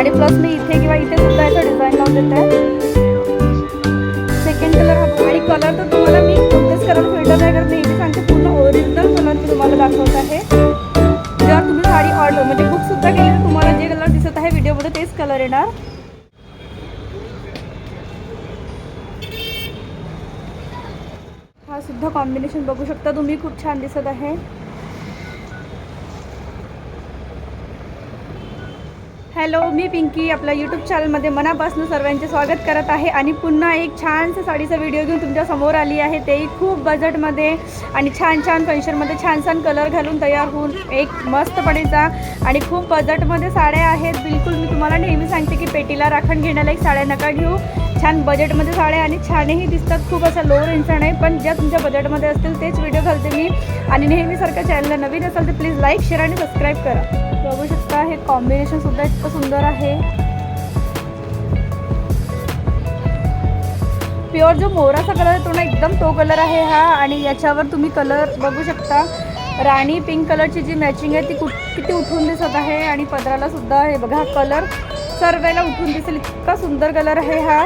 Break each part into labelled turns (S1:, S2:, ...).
S1: आणि प्लस मी इथे किंवा इथे सुद्धा याचा डिझाईन लावून देते. सेकंड कलर हा आणि कलर तर तुम्हाला मी कोणतेच कलर फिल्टर नाही करत नेहमी सांगते पूर्ण ओरिजिनल कलर मी तुम्हाला दाखवत आहे. जर तुम्ही साडी ऑर्डर म्हणजे बुक सुद्धा केली तर तुम्हाला जे कलर दिसत आहे व्हिडिओमध्ये तेच कलर येणार. हा सुद्धा कॉम्बिनेशन बघू शकता तुम्ही खूप छान दिसत आहे. हॅलो मी पिंकी. आपल्या यूट्यूब चॅनलमध्ये मनापासून सर्वांचे स्वागत करत आहे आणि पुन्हा एक छानसं साडीचा व्हिडिओ घेऊन तुमच्यासमोर आली आहे. तेही खूप बजेटमध्ये आणि छान छान फंक्शनमध्ये छान छान कलर घालून तयार होऊन एक मस्तपणेचा आणि खूप बजेटमध्ये साड्या आहेत. बिलकुल मी तुम्हाला नेहमी सांगते की पेटीला राखण घेण्याला एक साड्या नका घेऊ. छान बजेटमध्ये साड्या आणि छानही दिसतात. खूप असं लो रेंजचा नाही पण ज्या तुमच्या बजेटमध्ये असतील तेच व्हिडिओ घालते मी. आणि नेहमीसारख्या चॅनलला नवीन असाल तर प्लीज लाईक शेअर आणि सबस्क्राईब करा. बघू शकता हे कॉम्बिनेशन सुद्धा इतकं सुंदर आहे. प्युअर जो मोराचा कलर आहे तो ना एकदम तो कलर आहे हा. आणि याच्यावर तुम्ही कलर बघू शकता. राणी पिंक कलरची जी मॅचिंग आहे ती कुठ किती उठून दिसत आहे. आणि पदराला सुद्धा हे बघा हा कलर सर्वेला उठून दिसेल. इतका सुंदर कलर आहे हा.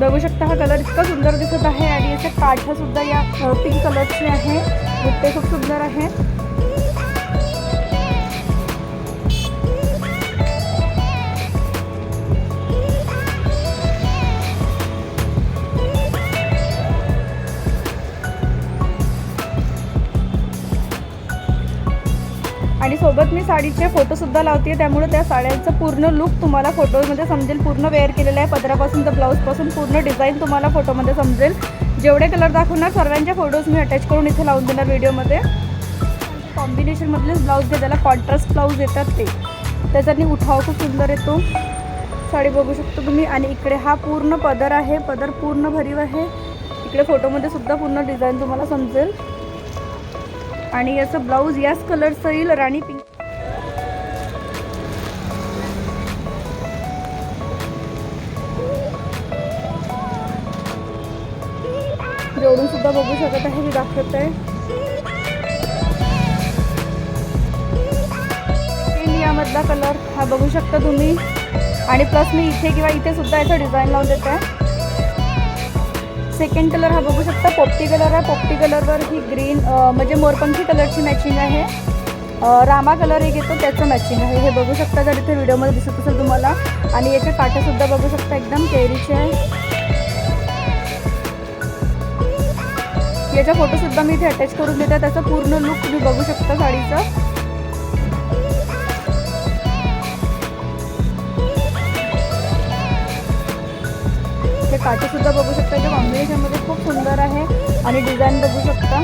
S1: बघू शकता हा कलर इतका सुंदर दिसत आहे आणि याच्या काठा सुद्धा या पिंक कलरचे आहे. ते खूप सुंदर आहे. आणि सोबत मी साडीचे फोटोसुद्धा लावते त्यामुळे त्या साड्यांचं पूर्ण लुक तुम्हाला फोटोमध्ये समजेल. पूर्ण वेअर केलेलं आहे. पदरापासून तर ब्लाऊजपासून पूर्ण डिझाईन तुम्हाला फोटोमध्ये समजेल. जेवढे कलर दाखवणार सर्वांचे फोटोज मी अटॅच करून इथे लावून देणार व्हिडिओमध्ये कॉम्बिनेशनमधलेच ब्लाऊज घे त्याला कॉन्ट्रास्ट ब्लाऊज येतात ते. त्याच्यानी उठाव खूप सुंदर येतो. साडी बघू शकतो तुम्ही. आणि इकडे हा पूर्ण पदर आहे. पदर पूर्ण भरीव आहे. इकडे फोटोमध्ये सुद्धा पूर्ण डिझाईन तुम्हाला समजेल. आणि याचं ब्लाऊज याच कलरचं येईल राणी पिंक. जोडून सुद्धा बघू शकत आहे मी दाखवत. आहे यामधला कलर हा बघू शकता तुम्ही. आणि प्लस मी इथे किंवा इथे सुद्धा याचं डिझाईन लावून देत. आहे सेकंड कलर हा बघू शकता. पोपटी कलर आहे. पोपटी कलरवर ही ग्रीन म्हणजे मोरपंखी कलरची मॅचिंग आहे. रामा कलर एक येतो त्याचं मॅचिंग आहे. हे बघू शकता जर इथे व्हिडिओमध्ये दिसत असेल तुम्हाला. आणि याचे काटेसुद्धा बघू शकता एकदम केरीचे. आहे याचा फोटोसुद्धा मी इथे अटॅच करून देते. त्याचं पूर्ण लुक तुम्ही बघू शकता साडीचं. काठीसुद्धा बघू शकता. याच्या कॉम्बिनेशनमध्ये खूप सुंदर आहे. आणि डिझाईन बघू शकता.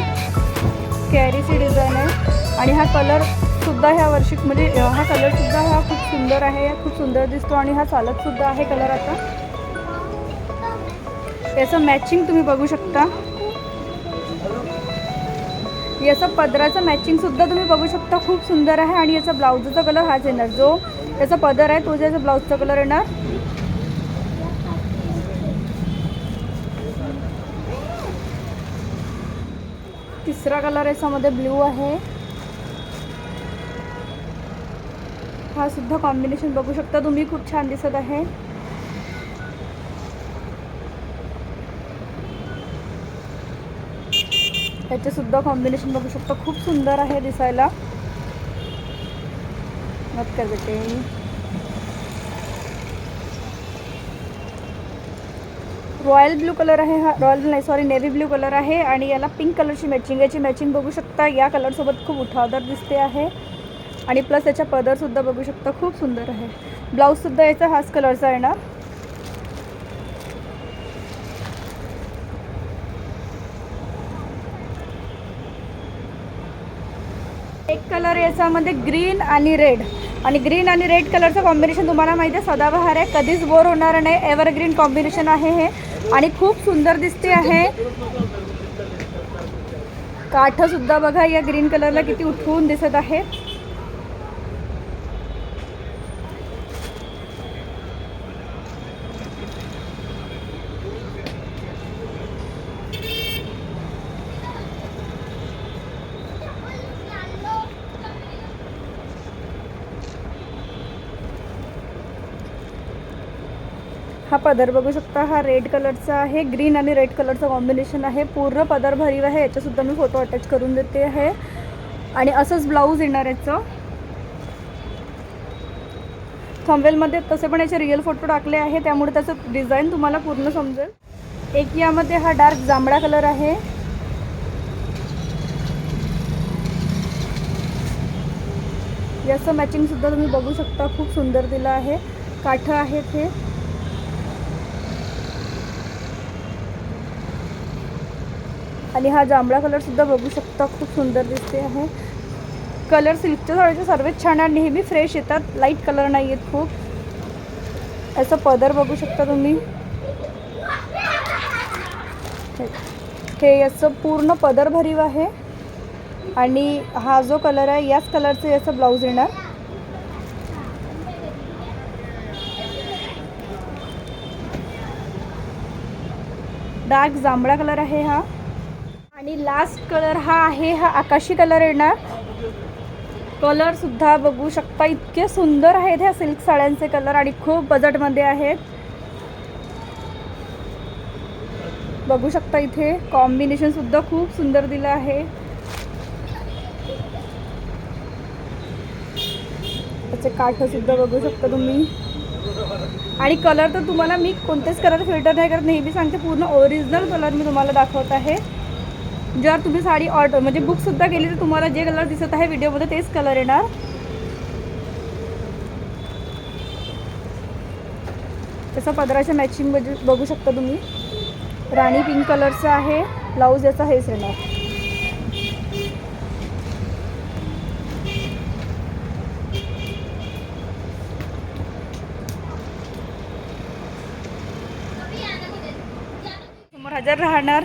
S1: कॅरीची डिझाईन आहे. आणि हा कलरसुद्धा ह्या वर्षी म्हणजे हा कलरसुद्धा हा खूप सुंदर आहे. खूप सुंदर दिसतो आणि हा चालतसुद्धा आहे कलर आता. याचं मॅचिंग तुम्ही बघू शकता. याचं पदराचं मॅचिंगसुद्धा तुम्ही बघू शकता. खूप सुंदर आहे. आणि याचा ब्लाऊजचा कलर हाच येणार. जो याचा पदर आहे तो ज्याचा ब्लाऊजचा कलर येणार. तिसरा कलर याच्यामध्ये ब्ल्यू आहे. हा सुद्धा कॉम्बिनेशन बघू शकता तुम्ही खूप छान दिसत आहे. त्याचे सुद्धा कॉम्बिनेशन बघू शकता खूप सुंदर आहे दिसायला. मत कर बेटे रॉयल ब्लू कलर आहे हा रॉयल नाही सॉरी नेव्ही ब्लू कलर आहे आणि याला पिंक कलरची मॅचिंग याची मॅचिंग बघू शकता. या कलरसोबत खूप उठावदार दिसते आहे. आणि प्लस याचा पदरसुद्धा बघू शकता. खूप सुंदर आहे. ब्लाऊजसुद्धा याचा हाच कलरचा येणार एक कलर याच्यामध्ये ग्रीन आणि रेड आणि ग्रीन आणि रेड कलरचं कॉम्बिनेशन तुम्हाला माहिती आहे सदाबहार आहे. कधीच बोर होणार नाही. एव्हरग्रीन कॉम्बिनेशन आहे हे. आणि खूप सुंदर दिसते आहे. काठसुद्धा बघा या ग्रीन कलरला किती उठवून दिसत आहे. हा पदर बघू शकता हा रेड कलरचा आहे ग्रीन आणि रेड कलरचं कॉम्बिनेशन आहे. पूर्ण पदर भरीव आहे याच्यासुद्धा मी फोटो अटॅच करून देते आहे. आणि असंच ब्लाऊज येणार याचं. थंबवेलमध्ये तसे पण याचे रिअल फोटो टाकले आहे त्यामुळे त्याचं डिझाईन तुम्हाला पूर्ण समजेल. एक यामध्ये हा डार्क जांभळा कलर आहे. याचं मॅचिंगसुद्धा तुम्ही बघू शकता खूप सुंदर दिलं आहे. काठं आहेत हे. आणि हा जांभळा कलरसुद्धा बघू शकता खूप सुंदर दिसते आहे. कलर सिल्कच्या साडीचे सर्वच छान आहे नेहमी फ्रेश येतात. लाइट कलर नाही आहेत खूप. असं पदर बघू शकता तुम्ही. हे- हे याचं पूर्ण पदर भरीव आहे. आणि हा जो कलर आहे याच कलरचं याचं ब्लाऊज येणार. डार्क जांभळा कलर आहे हा. आणि लास्ट कलर हा आहे हा आकाशी कलर येणार. कलर सुद्धा बघू शकता इतके सुंदर आहेत ह्या सिल्क साड्यांचे कलर आणि खूप बजेटमध्ये आहेत बघू शकता इथे कॉम्बिनेशन सुद्धा खूप सुंदर दिलं आहे. त्याचे काठ सुद्धा बघू शकता तुम्ही. आणि कलर तर तुम्हाला मी कोणतेच कलर फिल्टर नाही करत नेहमी सांगते पूर्ण ओरिजिनल कलर मी तुम्हाला दाखवत आहे. जर तुम्ही साडी ऑर्डर म्हणजे बुकसुद्धा केली तर तुम्हाला जे कलर दिसत आहे व्हिडिओमध्ये तेच कलर येणार. त्याचा पदराच्या मॅचिंग बघू शकता तुम्ही. राणी पिंक कलरचा आहे ब्लाऊज याचा हेच येणार समोर हजर राहणार.